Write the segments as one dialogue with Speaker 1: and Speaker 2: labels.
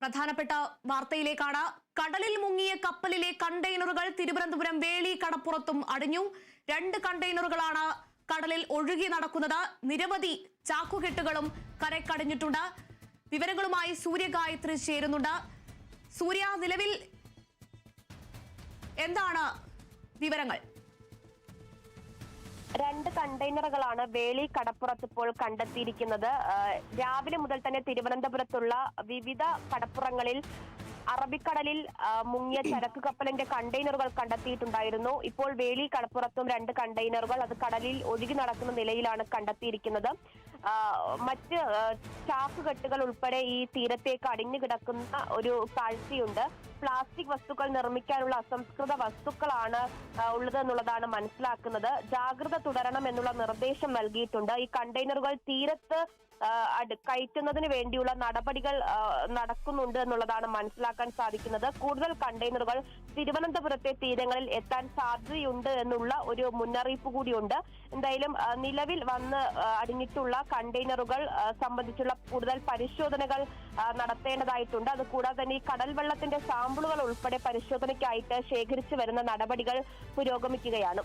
Speaker 1: പ്രധാനപ്പെട്ട വാർത്തയിലേക്കാണ്. കടലിൽ മുങ്ങിയ കപ്പലിലെ കണ്ടെയ്നറുകൾ തിരുവനന്തപുരം വേളി കടപ്പുറത്തും അടിഞ്ഞു. രണ്ട് കണ്ടെയ്നറുകളാണ് കടലിൽ ഒഴുകി നടക്കുന്നത്. നിരവധി ചാക്കുകെട്ടുകളും കരക്കടിഞ്ഞിട്ടുണ്ട്. വിവരങ്ങളുമായി സൂര്യഗായത്രി ചേരുന്നുണ്ട്. സൂര്യ നിലവിൽ എന്താണ് വിവരങ്ങൾ?
Speaker 2: കണ്ടെയ്നറുകളാണ് വേളി കടപ്പുറത്ത് ഇപ്പോൾ കണ്ടെത്തിയിരിക്കുന്നത്. രാവിലെ മുതൽ തന്നെ തിരുവനന്തപുരത്തുള്ള വിവിധ കടപ്പുറങ്ങളിൽ അറബിക്കടലിൽ മുങ്ങിയ ചരക്ക് കപ്പലിന്റെ കണ്ടെയ്നറുകൾ കണ്ടെത്തിയിട്ടുണ്ടായിരുന്നു. ഇപ്പോൾ വേളി കടപ്പുറത്തും രണ്ട് കണ്ടെയ്നറുകൾ അത് കടലിൽ ഒഴുകി നടക്കുന്ന നിലയിലാണ് കണ്ടെത്തിയിരിക്കുന്നത്. മറ്റ് ചാക്ക് ചാക്കുകെട്ടുകൾ ഉൾപ്പെടെ ഈ തീരത്തേക്ക് അടിഞ്ഞു കിടക്കുന്ന ഒരു കാഴ്ചയുണ്ട്. പ്ലാസ്റ്റിക് വസ്തുക്കൾ നിർമ്മിക്കാനുള്ള അസംസ്കൃത വസ്തുക്കളാണ് ഉള്ളത് എന്നുള്ളതാണ് മനസ്സിലാക്കുന്നത്. ജാഗ്രത തുടരണം എന്നുള്ള നിർദ്ദേശം നൽകിയിട്ടുണ്ട്. ഈ കണ്ടെയ്നറുകൾ തീരത്ത് കയറ്റുന്നതിന് വേണ്ടിയുള്ള നടപടികൾ നടക്കുന്നുണ്ട് എന്നുള്ളതാണ് മനസ്സിലാക്കാൻ സാധിക്കുന്നത്. കൂടുതൽ കണ്ടെയ്നറുകൾ തിരുവനന്തപുരത്തെ തീരങ്ങളിൽ എത്താൻ സാധ്യതയുണ്ട് എന്നുള്ള ഒരു മുന്നറിയിപ്പ് കൂടിയുണ്ട്. എന്തായാലും നിലവിൽ വന്ന് അടിഞ്ഞിട്ടുള്ള കണ്ടെയ്നറുകൾ സംബന്ധിച്ചുള്ള കൂടുതൽ പരിശോധനകൾ നടത്തേണ്ടതായിട്ടുണ്ട് നടത്തേണ്ടതായിട്ടുണ്ട്. അതുകൂടാതെ തന്നെ ഈ കടൽ വെള്ളത്തിന്റെ സാമ്പിളുകൾ ഉൾപ്പെടെ പരിശോധനയ്ക്കായിട്ട് ശേഖരിച്ചു വരുന്ന നടപടികൾ പുരോഗമിക്കുകയാണ്.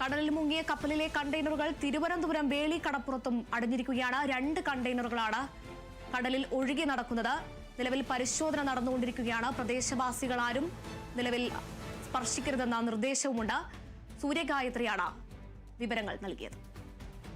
Speaker 1: കടലിൽ മുങ്ങിയ കപ്പലിലെ കണ്ടെയ്നറുകൾ തിരുവനന്തപുരം വേളി കടപ്പുറത്തും അടഞ്ഞിരിക്കുകയാണ്. രണ്ട് കണ്ടെയ്നറുകളാണ് കടലിൽ ഒഴുകി നടക്കുന്നത്. നിലവിൽ പരിശോധന നടന്നുകൊണ്ടിരിക്കുകയാണ്. പ്രദേശവാസികൾ ആരും നിലവിൽ സ്പർശിക്കരുതെന്ന നിർദ്ദേശവുമുണ്ട്. സൂര്യഗായത്രിയാണ് വിവരങ്ങൾ നൽകിയത്.